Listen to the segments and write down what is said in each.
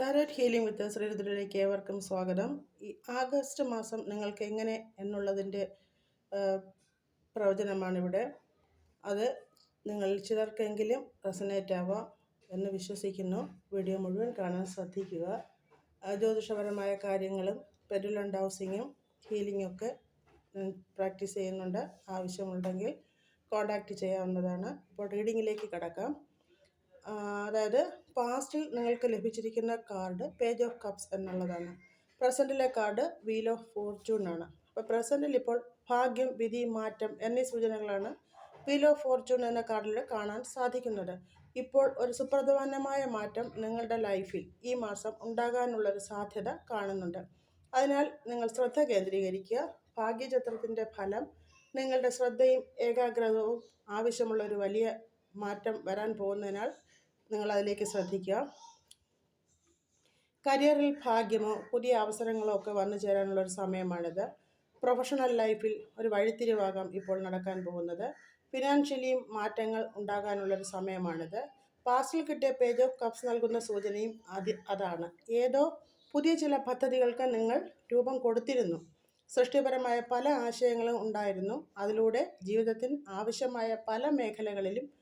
ടാരോറ്റ് healing വിത്ത് ശ്രീരുദ്രയിലേക്ക് ഏവർക്കും സ്വാഗതം. ഈ ആഗസ്റ്റ് മാസം നിങ്ങൾക്ക് എങ്ങനെ എന്നുള്ളതിന്റെ പ്രവചനമാണിവിടെ. അത് നിങ്ങൾ ചിലർക്കെങ്കിലും റെസനേറ്റ് ആവാം എന്ന് വിശ്വസിക്കുന്നു. വീഡിയോ മുഴുവൻ കാണാൻ ശ്രദ്ധിക്കുക. ജ്യോതിഷപരമായ കാര്യങ്ങളും പെരുലണ്ട് ഹൗസിങ്ങും ഹീലിംഗും ഒക്കെ പ്രാക്ടീസ് ചെയ്യുന്നുണ്ട്. ആവശ്യമുണ്ടെങ്കിൽ കോൺടാക്റ്റ് ചെയ്യാവുന്നതാണ്. ഇപ്പോൾ റീഡിങ്ങിലേക്ക് കടക്കാം. അതായത് പാസ്റ്റിൽ നിങ്ങൾക്ക് ലഭിച്ചിരിക്കുന്ന കാർഡ് പേജ് ഓഫ് കപ്സ് എന്നുള്ളതാണ്. പ്രസന്റിലെ കാർഡ് വീൽ ഓഫ് ഫോർച്യൂൺ ആണ്. അപ്പോൾ പ്രസന്റിൽ ഇപ്പോൾ ഭാഗ്യം വിധി മാറ്റം എന്നീ സൂചനകളാണ് വീൽ ഓഫ് ഫോർച്യൂൺ എന്ന കാർഡിൽ കാണാൻ സാധിക്കുന്നത്. ഇപ്പോൾ ഒരു സുപ്രധാനമായ മാറ്റം നിങ്ങളുടെ ലൈഫിൽ ഈ മാസം ഉണ്ടാകാനുള്ളൊരു സാധ്യത കാണുന്നുണ്ട്. അതിനാൽ നിങ്ങൾ ശ്രദ്ധ കേന്ദ്രീകരിക്കുക. ഭാഗ്യചത്രത്തിന്റെ ഫലം നിങ്ങളുടെ ശ്രദ്ധയും ഏകാഗ്രതവും ആവശ്യമുള്ള ഒരു വലിയ മാറ്റം വരാൻ പോകുന്നതിനാൽ നിങ്ങൾ അതിലേക്ക് ശ്രദ്ധിക്കുക. കരിയറിൽ ഭാഗ്യമോ പുതിയ അവസരങ്ങളോ ഒക്കെ വന്നു ചേരാനുള്ള ഒരു സമയമാണിത്. പ്രൊഫഷണൽ ലൈഫിൽ ഒരു വഴിത്തിരിവാകാം ഇപ്പോൾ നടക്കാൻ പോകുന്നത്. ഫിനാൻഷ്യലിയും മാറ്റങ്ങൾ ഉണ്ടാകാനുള്ളൊരു സമയമാണിത്. പാസ്റ്റിൽ കിട്ടിയ പേജ് ഓഫ് കപ്സ് നൽകുന്ന സൂചനയും അത് അതാണ്. ഏതോ പുതിയ ചില പദ്ധതികൾക്ക് നിങ്ങൾ രൂപം കൊടുത്തിരുന്നു. സൃഷ്ടിപരമായ പല ആശയങ്ങളും ഉണ്ടായിരുന്നു. അതിലൂടെ ജീവിതത്തിന് ആവശ്യമായ പല മേഖലകളിലും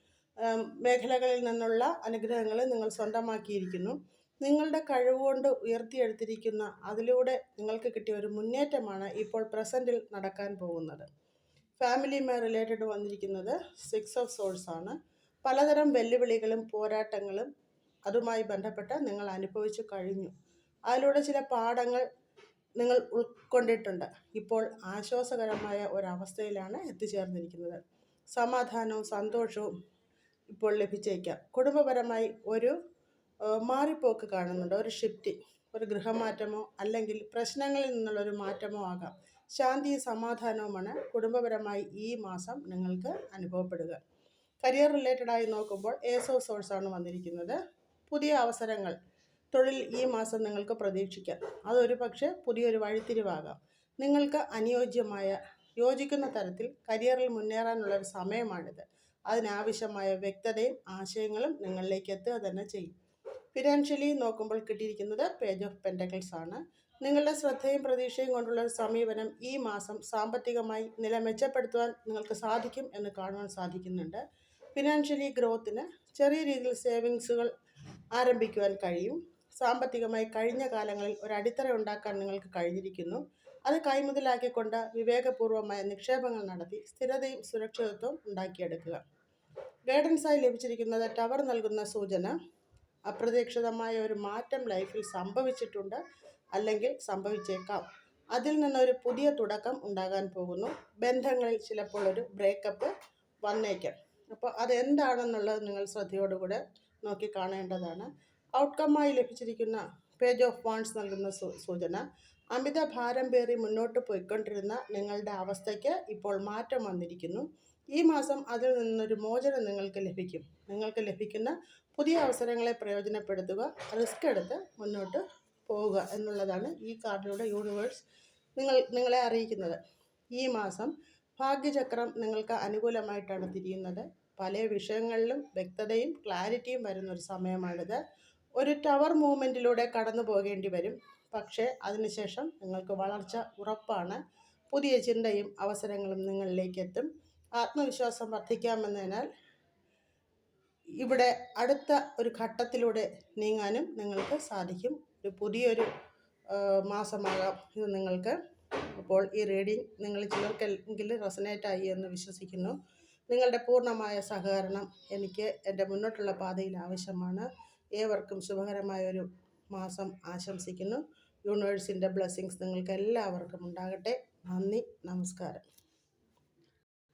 മേഖലകളിൽ നിന്നുള്ള അനുഗ്രഹങ്ങൾ നിങ്ങൾ സ്വന്തമാക്കിയിരിക്കുന്നു. നിങ്ങളുടെ കഴിവുകൊണ്ട് ഉയർത്തിയെടുത്തിരിക്കുന്ന അതിലൂടെ നിങ്ങൾക്ക് കിട്ടിയ ഒരു മുന്നേറ്റമാണ് ഇപ്പോൾ പ്രസന്റിൽ നടക്കാൻ പോകുന്നത്. ഫാമിലിയുമായി റിലേറ്റഡ് വന്നിരിക്കുന്നത് സിക്സ് ഓഫ് സോൾസ് ആണ്. പലതരം വെല്ലുവിളികളും പോരാട്ടങ്ങളും അതുമായി ബന്ധപ്പെട്ട് നിങ്ങൾ അനുഭവിച്ചു കഴിഞ്ഞു. അതിലൂടെ ചില പാഠങ്ങൾ നിങ്ങൾ ഉൾക്കൊണ്ടിട്ടുണ്ട്. ഇപ്പോൾ ആശ്വാസകരമായ ഒരവസ്ഥയിലാണ് എത്തിച്ചേർന്നിരിക്കുന്നത്. സമാധാനവും സന്തോഷവും ഇപ്പോൾ ലഭിച്ചേക്കാം. കുടുംബപരമായി ഒരു മാറിപ്പോക്ക് കാണുന്നുണ്ട്. ഒരു ഷിഫ്റ്റ് ഒരു ഗൃഹമാറ്റമോ അല്ലെങ്കിൽ പ്രശ്നങ്ങളിൽ നിന്നുള്ളൊരു മാറ്റമോ ആകാം. ശാന്തിയും സമാധാനവുമാണ് കുടുംബപരമായി ഈ മാസം നിങ്ങൾക്ക് അനുഭവപ്പെടുക. കരിയർ റിലേറ്റഡായി നോക്കുമ്പോൾ ഏസ് ഓഫ് ആണ് വന്നിരിക്കുന്നത്. പുതിയ അവസരങ്ങൾ തൊഴിൽ ഈ മാസം നിങ്ങൾക്ക് പ്രതീക്ഷിക്കാം. അതൊരു പക്ഷേ പുതിയൊരു വഴിത്തിരിവാകാം. നിങ്ങൾക്ക് അനുയോജ്യമായ യോജിക്കുന്ന തരത്തിൽ കരിയറിൽ മുന്നേറാനുള്ള ഒരു സമയമാണിത്. അതിനാവശ്യമായ വ്യക്തതയും ആശയങ്ങളും നിങ്ങളിലേക്ക് എത്തുക തന്നെ ചെയ്യും. ഫിനാൻഷ്യലി നോക്കുമ്പോൾ കിട്ടിയിരിക്കുന്നത് പേജ് ഓഫ് പെൻഡക്കിൾസ് ആണ്. നിങ്ങളുടെ ശ്രദ്ധയും പ്രതീക്ഷയും കൊണ്ടുള്ള സമീപനം ഈ മാസം സാമ്പത്തികമായി നില മെച്ചപ്പെടുത്തുവാൻ നിങ്ങൾക്ക് സാധിക്കും എന്ന് കാണുവാൻ സാധിക്കുന്നുണ്ട്. ഫിനാൻഷ്യലി ഗ്രോത്തിന് ചെറിയ രീതിയിൽ സേവിങ്സുകൾ ആരംഭിക്കുവാൻ കഴിയും. സാമ്പത്തികമായി കഴിഞ്ഞ കാലങ്ങളിൽ ഒരു അടിത്തറ ഉണ്ടാക്കാൻ നിങ്ങൾക്ക് കഴിഞ്ഞിരിക്കുന്നു. അത് കൈമുതലാക്കിക്കൊണ്ട് വിവേകപൂർവമായ നിക്ഷേപങ്ങൾ നടത്തി സ്ഥിരതയും സുരക്ഷിതത്വവും ഉണ്ടാക്കിയെടുക്കുക. ഗൈഡൻസായി ലഭിച്ചിരിക്കുന്നത് ടവർ നൽകുന്ന സൂചന. അപ്രതീക്ഷിതമായ ഒരു മാറ്റം ലൈഫിൽ സംഭവിച്ചിട്ടുണ്ട് അല്ലെങ്കിൽ സംഭവിച്ചേക്കാം. അതിൽ നിന്നൊരു പുതിയ തുടക്കം ഉണ്ടാകാൻ പോകുന്നു. ബന്ധങ്ങളിൽ ചിലപ്പോൾ ഒരു ബ്രേക്കപ്പ് വന്നേക്കാം. അപ്പോൾ അതെന്താണെന്നുള്ളത് നിങ്ങൾ ശ്രദ്ധയോടുകൂടെ നോക്കി കാണേണ്ടതാണ് ഔട്ട്കമായി ലഭിച്ചിരിക്കുന്ന പേജ് ഓഫ് വാൺസ് നൽകുന്ന സൂചന. അമിത ഭാരം പേറി മുന്നോട്ട് പോയിക്കൊണ്ടിരുന്ന നിങ്ങളുടെ അവസ്ഥയ്ക്ക് ഇപ്പോൾ മാറ്റം വന്നിരിക്കുന്നു. ഈ മാസം അതിൽ നിന്നൊരു മോചനം നിങ്ങൾക്ക് ലഭിക്കും. നിങ്ങൾക്ക് ലഭിക്കുന്ന പുതിയ അവസരങ്ങളെ പ്രയോജനപ്പെടുത്തുക റിസ്ക് എടുത്ത് മുന്നോട്ട് പോവുക എന്നുള്ളതാണ് ഈ കാർഡിലൂടെ യൂണിവേഴ്സ് നിങ്ങൾ നിങ്ങളെ അറിയിക്കുന്നത്. ഈ മാസം ഭാഗ്യചക്രം നിങ്ങൾക്ക് അനുകൂലമായിട്ടാണ് തിരിയുന്നത്. പല വിഷയങ്ങളിലും വ്യക്തതയും ക്ലാരിറ്റിയും വരുന്ന ഒരു സമയമാണിത്. ഒരു ടവർ മൂവ്മെന്റിലൂടെ കടന്നു പോകേണ്ടി വരും. പക്ഷേ അതിനുശേഷം നിങ്ങൾക്ക് വളർച്ച ഉറപ്പാണ്. പുതിയ ചിന്തയും അവസരങ്ങളും നിങ്ങളിലേക്ക് എത്തും ആത്മവിശ്വാസം വർദ്ധിക്കാമെന്നതിനാൽ ഇവിടെ അടുത്ത ഒരു ഘട്ടത്തിലൂടെ നീങ്ങാനും നിങ്ങൾക്ക് സാധിക്കും. ഒരു പുതിയൊരു മാസമാകാം ഇത് നിങ്ങൾക്ക്. അപ്പോൾ ഈ റീഡിംഗ് നിങ്ങൾ ചിലർക്കെങ്കിലും റെസനേറ്റ് ആയി എന്ന് വിശ്വസിക്കുന്നു. നിങ്ങളുടെ പൂർണമായ സഹകരണം എനിക്ക് എന്റെ മുന്നോട്ടുള്ള പാതയിൽ ആവശ്യമാണ്. ഏവർക്കും ശുഭകരമായ ഒരു മാസം ആശംസിക്കുന്നു. യൂണിവേഴ്സിന്റെ ബ്ലെസ്സിങ്സ് നിങ്ങൾക്ക് എല്ലാവർക്കും ഉണ്ടാകട്ടെ. നന്ദി നമസ്കാരം.